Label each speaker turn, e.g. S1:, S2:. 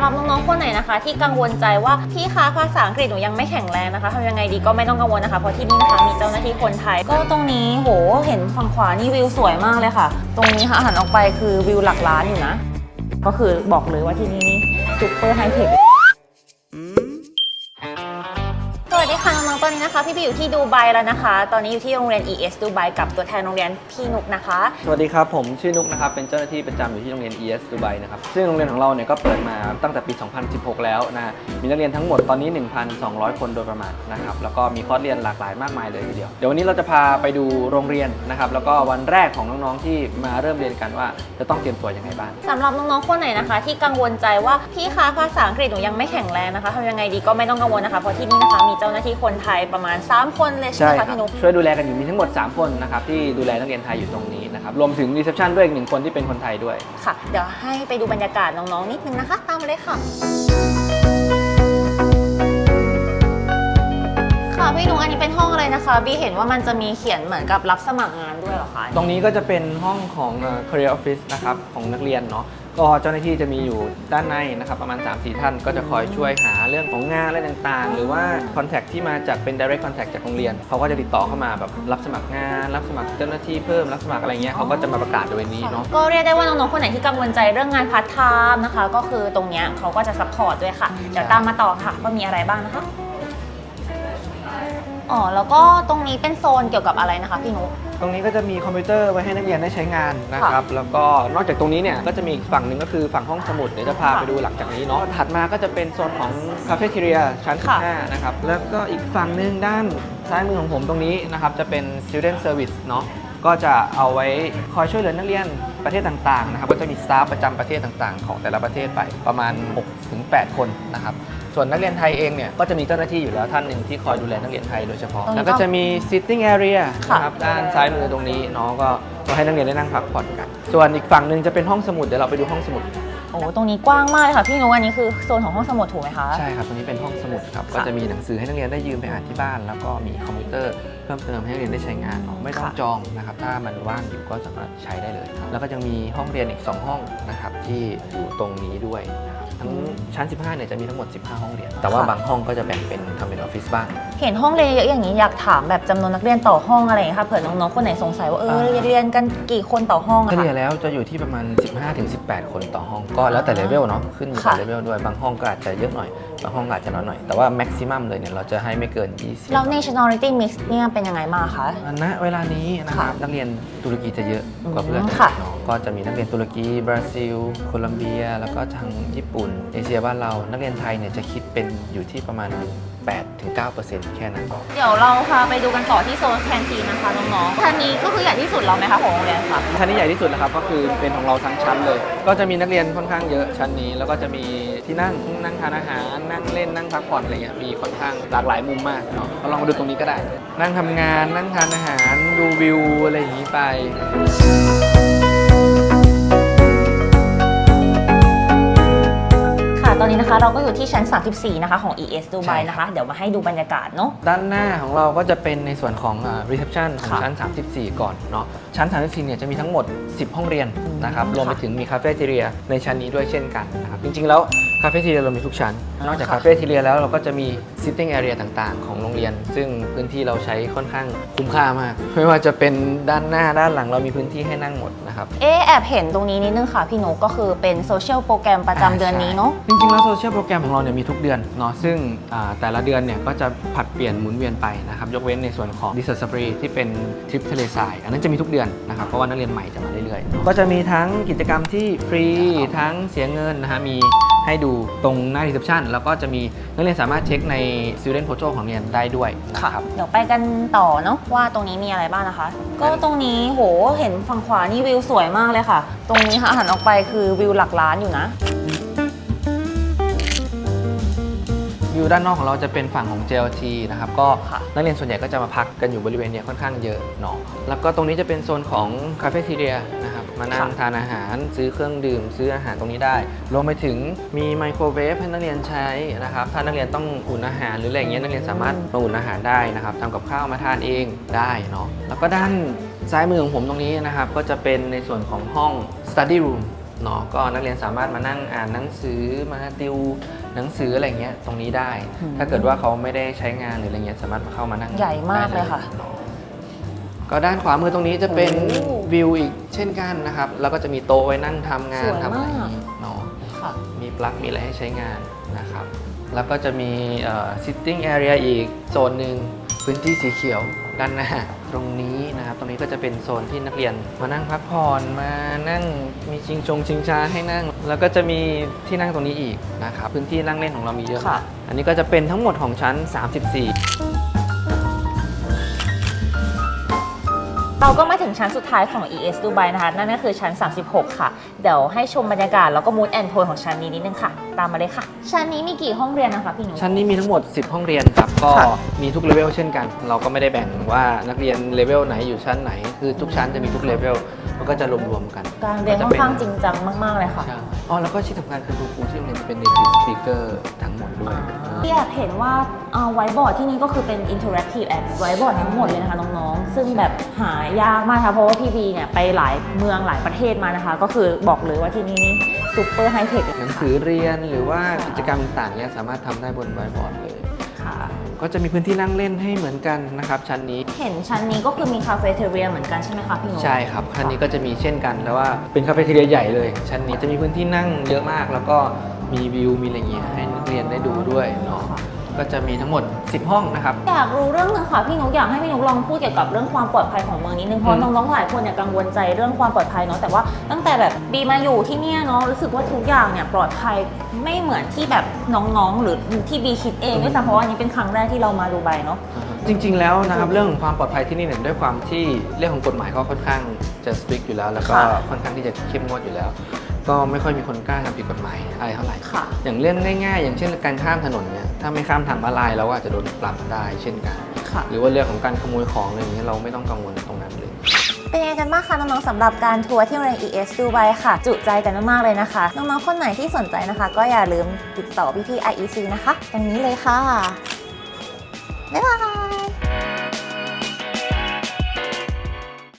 S1: ำหรับน้องๆคนไหนนะคะ ที่กังวลใจว่าพี่คะภาษาอังกฤษหนูยังไม่แข็งแรงนะคะทำยังไงดีก็ไม่ต้องกังวลนะคะเพราะที่นี่นะคะมีเจ้าหน้าที่คนไทย ก็ตรงนี้โหเห็นฝั่งขวานี่วิวสวยมากเลยค่ะ ตรงนี้ค่ะหันออกไปคือวิวหลักล้านอยู่นะก็คือบอกเลยว่าที่นี่นี่ซุปเปอร์ไฮเทค น้องๆตอนนี้นะคะพี่พี่อยู่ที่ดูไบแล้วนะคะ ตอนนี้อยู่ที่โรงเรียน ES ดูไบกับตัวแทนโรงเรียนพี่นุกนะคะ
S2: สวัสดีครับ ผมชื่อนุกนะครับ เป็นเจ้าหน้าที่ประจำอยู่ที่โรงเรียน ES ดูไบนะครับ ซึ่งโรงเรียนของเราเนี่ยก็เปิดมาตั้งแต่ปี 2016 แล้วนะ มีนักเรียนทั้งหมดตอนนี้ 1,200 คนโดยประมาณนะครับ แล้วก็มีคอร์สเรียนหลากหลายมากมายเลยทีเดียว เดี๋ยววันนี้เราจะพาไปดูโรงเรียนนะครับ แล้วก็วันแรกของน้องๆ ที่มาเริ่มเรียนกันว่าจะต้องเตรียมตัวยังไงบ้าง
S1: สำหรับน้องๆ คนไหนนะคะ ที่กังวลใจว่าพี่คะภาษาอังกฤษหนูยังไม่แข็งแรงนะคะทำยังไงดีก็ไม่ต้องกังวลนะคะ เพราะที่นี่นะคะมีเจ้าหน้าที่คนไทยประมาณ 3 คนเลยใช่ไหม
S2: ครั
S1: คะพี่นุ๊ก
S2: ช่วยดูแลกันอยู่มีทั้งหมด 3 คนนะครับที่ดูแลนักเรียนไทยอยู่ตรงนี้นะครับรวมถึงรีเซพชันด้วยอีกหนึ่งคนที่เป็นคนไทยด้วย
S1: ค่ะ เดี๋ยวให้ไปดูบรรยากาศน้องๆนิดนึงนะคะ ตามมาเลยค่ะ ค่ะพี่นุ๊กอันนี้เป็นห้องอะไรนะคะบีเห็นว่ามันจะมีเขียนเหมือนกับรับสมัครงานด้วยเหรอคะ
S2: ตรงนี้ก็จะเป็นห้องของเอ่อ career office นะครับของนักเรียนเนาะก็เจ้าหน้าที่จะมีอยู่ด้านในนะครับประมาณ 3-4 ท่านก็จะคอยช่วยหาเรื่องของงานอะไรต่างๆ หรือว่า contact ที่มาจากเป็น direct contact จากโรงเรียนเขาก็จะติดต่อเข้ามาแบบรับสมัครงาน รับสมัครเจ้าหน้าที่เพิ่มรับสมัครอะไรเงี้ยเขาก็จะมาประกาศโดยนี้เนาะ
S1: ก็เรียกได้ว่าน้องๆคนไหนที่กังวลใจเรื่องงานพาร์ทไทม์นะคะ ก็คือตรงเนี้ยเขาก็จะซัพพอร์ตด้วยค่ะเดี๋ยวตามมาต่อค่ะว่ามีอะไรบ้างนะคะ อ๋อแล้วก็ตรงนี้เป็นโซนเกี่ยวกับอะไรนะคะพี่นุ๊ก
S2: ตรงนี้ก็จะมีคอมพิวเตอร์ไว้ให้นักเรียนได้ใช้งานนะครับ แล้วก็นอกจากตรงนี้เนี่ยก็จะมีอีกฝั่งหนึ่งก็คือฝั่งห้องสมุดเดี๋ยวจะพาไปดูหลังจากนี้เนาะ ถัดมาก็จะเป็นโซนของคาเฟ่ทีเรียชั้น
S1: ค่ะ
S2: 15นะครับ แล้วก็อีกฝั่งหนึ่งด้านซ้ายมือของผมตรงนี้นะครับจะเป็น student service เนาะ ก็จะเอาไว้คอยช่วยเหลือนักเรียนประเทศต่างๆนะครับ ก็จะมีสตาฟประจำประเทศต่างๆ ของแต่ละประเทศไปประมาณ6-8 คนนะครับ ส่วนนักเรียนไทยเองเนี่ยก็จะมีเจ้าหน้าที่อยู่แล้วท่านหนึ่งที่คอยดูแลนักเรียนไทยโดยเฉพาะ
S1: ตรงนี้
S2: แล้วก็จะมี sitting area
S1: ค่ะ
S2: นะครับด้านซ้ายมือตรงนี้เนาะก็ก็ให้นักเรียนได้นั่งพักผ่อนกัน ส่วนอีกฝั่งหนึ่งจะเป็นห้องสมุดเดี๋ยวเราไปดูห้องสมุด
S1: โอ้ตรงนี้กว้างมากเลยค่ะ พี่นุ๊กอันนี้คือโซนของห้องสมุดถูกไหมคะ
S2: ใช่ครับตรงนี้เป็นห้องสมุดครับ
S1: ค่ะ
S2: ก็จะมีหนังสือให้นักเรียนได้ยืมไปอ่านที่บ้าน แล้วก็มีคอมพิวเตอร์เพิ่มเติมให้นักเรียนได้ใช้งานเนาะไม่ต้อง
S1: ค่ะ
S2: จองนะครับ ถ้ามันว่างอยู่ก็สามารถใช้ได้เลยครับแล้วก็ยังมีห้องเรียนอีก 2 ห้องนะครับที่อยู่ตรงนี้ด้วยนะครับ ทั้งชั้น 15เนี่ยจะมีทั้งหมด 15 ห้องเรียน แต่ว่าบางห้องก็จะแบ่งเป็นทำเป็นออฟฟิศบ้าง
S1: เห็นห้องเรียนเยอะอย่างนี้อยากถามแบบจำนวนนักเรียนต่อห้องอะไรอย่างเงี้ยค่ะเผื่อน้องๆคนไหนสงสัยว่าเออ
S2: อ่า
S1: เรียนเรียนกันกี่คนต่อห้องอะ
S2: เฉลี่ย
S1: ค่ะ
S2: แล้วจะอยู่ที่ประมาณ 15-18 คนต่อห้องก็แล้วแต่เลเวลเนาะขึ้นอยู่กับ
S1: ค่ะ
S2: เลเวลด้วยบางห้องก็อาจจะเยอะหน่อยบางห้องก็อาจจะน้อยหน่อยแต่ว่าแม็กซิมัมเลยเนี่ยเราจะให้ไม่เกิน 20
S1: แล้ว nationality mix เนี่ยเป็นยังไงมางคะ
S2: ณเวลานี้นะครับ
S1: ค่ะ
S2: นักเรียนตุรกีจะเยอะกว่าเพื่อน
S1: อืมค่ะ
S2: เนาะก็จะมีนักเรียนตุรกีบราซิล โคลัมเบีย แล้วก็ทางญี่ปุ่น เอเชียบ้านเรา นักเรียนไทยเนี่ยจะคิดเป็นอยู่ที่ประมาณ8-9%แค่นั้น
S1: เดี๋ยวเราพาไปดูกันต่อที่โซนแคนทีนนะคะน้องๆท่านนี้ก็คือใหญ่ที่สุดแล้วไหมคะของโรงเรียนค่ะ
S2: ชั้นนี้ใหญ่ที่สุดแล้วครับก็คือเป็นของเราทั้งชั้นเลย ก็จะมีนักเรียนค่อนข้างเยอะชั้นนี้ แล้วก็จะมีที่นั่งนั่งทานอาหารนั่งเล่นนั่งพักผ่อนอะไรเงี้ยมีค่อนข้างหลากหลายมุมมากเนาะก็ลองมาดูตรงนี้ก็ได้ นั่งทำงานนั่งทานอาหารดูวิวอะไรอย่างนี้ไป
S1: นนี้นะคะ เราก็อยู่ที่ชั้น 34 นะคะของ ES ดูไบ
S2: ใช่
S1: นะคะ เดี๋ยวมาให้ดูบรรยากาศเนาะ
S2: ด้านหน้าของเราก็จะเป็นในส่วนของอ่า reception ของ
S1: ค่ะ
S2: ชั้น 34 ก่อนเนาะ ชั้น 34 เนี่ยจะมีทั้งหมด 10 ห้องเรียนนะครับ
S1: อืม
S2: รวมไป
S1: ค่ะ
S2: ถึงมีคาเฟ่ทีเรียในชั้นนี้ด้วยเช่นกันนะครับ จริงๆ แล้ว คาเฟ่ทีเรียเรามีทุกชั้น
S1: อ่าน
S2: อกจาก
S1: ค่ะ
S2: คาเฟ่ทีเรียแล้วเราก็จะมี sitting area ต่างๆ ของโรงเรียน ซึ่งพื้นที่เราใช้ค่อนข้างคุ้มค่ามาก ไม่ว่าจะเป็นด้านหน้าด้านหลังเรามีพื้นที่ให้นั่งหมดนะครับ
S1: เอะแอบเห็นตรงนี้นิดนึงค่ะพี่นุกก็คือเป็นโซเชียลโปรแกรมประจำเดือนนี้เนาะ
S2: จริงๆแล้วโซเชียลโปรแกรมของเราเนี่ยมีทุกเดือนเนาะซึ่งอ่าแต่ละเดือนเนี่ยก็จะผลัดเปลี่ยนหมุนเวียนไปนะครับยกเว้นในส่วนของดิสสปรีที่เป็นทริปทะเลทรายอันนั้นจะมีทุกเดือนนะครับเพราะว่านักเรียนใหม่จะมาเรื่อยๆ ก็จะมีทั้งกิจกรรมที่ฟรีทั้งเสียเงินนะฮะมีให้ดูตรงหน้า reception แล้วก็จะมีนักเรียนสามารถเช็คใน student portal ของเรียนได้ด้วยนะครับ
S1: เดี๋ยวไปกันต่อเนาะว่าตรงนี้มีอะไรบ้างนะคะ ก็ตรงนี้โหเห็นฝั่งขวานี่วิวสวยมากเลยค่ะ ตรงนี้ค่ะหันออกไปคือวิวหลักล้านอยู่นะ
S2: วิวด้านนอกของเราจะเป็นฝั่งของ JLT นะครับ ก็
S1: ค่ะ
S2: นักเรียนส่วนใหญ่ก็จะมาพักกันอยู่บริเวณเนี้ยค่อนข้างเยอะเนาะแล้วก็ตรงนี้จะเป็นโซนของคาเฟ่ทีเรียนะครับ มานั่ง
S1: ค่ะ
S2: ทานอาหารซื้อเครื่องดื่ม ซื้ออาหารตรงนี้ได้ รวมไปถึงมีไมโครเวฟให้นักเรียนใช้นะครับ ถ้านักเรียนต้องอุ่นอาหารหรืออะไรอย่างเงี้ยนักเรียนสามารถมาอุ่นอาหารได้นะครับทำกับข้าวมาทานเองได้เนาะ แล้วก็ด้านซ้ายมือของผมตรงนี้นะครับ ก็จะเป็นในส่วนของห้อง study room เนาะ ก็นักเรียนสามารถมานั่งอ่านหนังสือมาติว หนังสืออะไรเงี้ยตรงนี้ได้
S1: อืม
S2: ถ้าเกิดว่าเขาไม่ได้ใช้งานหรืออะไรเงี้ยสามารถมาเข้ามานั่ง
S1: ใหญ่มากเลยค่ะ
S2: ได้เนาะก็ด้านขวามือตรงนี้จะเป็น
S1: โอ้
S2: วิวอีกเช่นกันนะครับ แล้วก็จะมีโต๊ะไว้นั่งทำงา
S1: ส
S2: น
S1: วย
S2: ทำอะไร
S1: มาก
S2: อย่างนี้เนาะ
S1: ค่ะ
S2: มีปลั๊กมีอะไรให้ใช้งานนะครับ แล้วก็จะมีเอ่อ sitting area อีกโซนหนึ่งพื้นที่สีเขียวด้านหน้าตรงนี้นะครับ ตรงนี้ก็จะเป็นโซนที่นักเรียน มานั่งพักผ่อนมานั่งมีชิงชงชิงชาให้นั่ง แล้วก็จะมีที่นั่งตรงนี้อีกนะครับพื้นที่นั่งเล่นของเรามีเยอะ
S1: ค่ะ
S2: มากอันนี้ก็จะเป็นทั้งหมดของชั้น 34
S1: เราก็มาถึงชั้นสุดท้ายของ ES ดูไบนะคะ นั่นก็คือชั้น 36 ค่ะ เดี๋ยวให้ชมบรรยากาศ แล้วก็มูดแอนโทนของชั้นนี้นิดนึงค่ะ ตามมาเลยค่ะ ชั้นนี้มีกี่ห้องเรียนนะคะพี่หนู
S2: ชั้นนี้มีทั้งหมด 10 ห้องเรียนครับ ก็
S1: ค่ะ
S2: มีทุกเลเวลเช่นกัน เราก็ไม่ได้แบ่งว่านักเรียนเลเวลไหนอยู่ชั้นไหน คือทุกชั้นจะมีทุกเลเวลมันก็จะรวมๆกัน
S1: การเรียนค่อนข้างจริงจังมาก ๆ เลยค่ะ
S2: ใช่อ๋อแล้วก็ที่สำคัญคือครูที่โรงเรียนจะเป็น native speaker ทั้งหมดด้วย
S1: ที่อยากเห็นว่าไวบอร์ดที่นี่ก็คือเป็น interactive แอไวบอร์ดทั้งหมดเลยนะคะน้องๆ ซึ่งแบบหายากมากค่ะเพราะว่าพี่บีเนี่ยไปหลายเมืองหลายประเทศมานะคะ ก็คือบอกเลยว่าที่นี่นี่ซูเปอร์ไฮเทค
S2: หนังสือเรียนหรือว่ากิจกรรมต่างๆเนี่ยสามารถทำได้บนไวบอร์ดเลย
S1: ค่ะ
S2: ก็จะมีพื้นที่นั่งเล่นให้เหมือนกันนะครับชั้นนี้
S1: เห็นชั้นนี้ก็คือมีคาเฟ่เทเรียเหมือนกันใช่ไหมคะพี่หนู
S2: ใช่ครับชั้นนี้ก็จะมีเช่นกันแต่ว่าเป็นคาเฟ่เทเรียใหญ่เลย ชั้นนี้จะมีพื้นที่นั่งเยอะมาก แล้วก็มีวิวมีอะไรอย่างเงี้ยให้นักเรียนได้ดูด้วยเนาะ ก็จะมีทั้งหมด 10 ห้องนะครับ
S1: อยากรู้เรื่องหนึงค่ะพี่นุกอยากให้พี่นุกลองพูดเกี่ยวกับเรื่องความปลอดภัยของเมืองนิดนึงเพราะ
S2: อืม
S1: น้องๆหลายคนเนี่ยกังวลใจเรื่องความปลอดภัยเนาะแต่ว่าตั้งแต่แบบบีมาอยู่ที่เนี่ยเนาะรู้สึกว่าทุกอย่างเนี่ยปลอดภัยไม่เหมือนที่แบบน้องๆ หรือที่บีคิดเองด้วยซ้ำเพราะว่าอันนี้เป็นครั้งแรกที่เรามาดูไบเนาะ
S2: จริง ๆ แล้วนะครับเรื่องของความปลอดภัยที่นี่เนี่ยด้วยความที่เรื่องของกฎหมายเขาค่อนข้างจะสตริกอยู่แล้ว แล้วก็
S1: ค่ะ
S2: ค่อนข้างที่จะเข้มงวดอยู่แล้ว ก็ไม่ค่อยมีคนกล้าทำผิดกฎหมายอะไรเท่าไหร่
S1: ค่ะ
S2: อย่างเรื่องง่ายๆ อย่างเช่นการข้ามถนนเนี่ยถ้าไม่ข้ามทางม้าลายเราก็อาจจะโดนปรับได้เช่นกัน
S1: ค่ะ
S2: หรือว่าเรื่องของการขโมยของอะไรอย่างเงี้ยเราไม่ต้องกังวลตรงนั้นเลย
S1: เป็นยังไงกันบ้างคะน้องๆสำหรับการทัวร์ที่โรงเรียน ES ดูไบค่ะ จุใจกันมากๆเลยนะคะ น้องๆ คนไหนที่สนใจนะคะ ก็อย่าลืมติดต่อพี่ๆ IEC นะคะ ตรงนี้เลยค่ะ บ๊ายบาย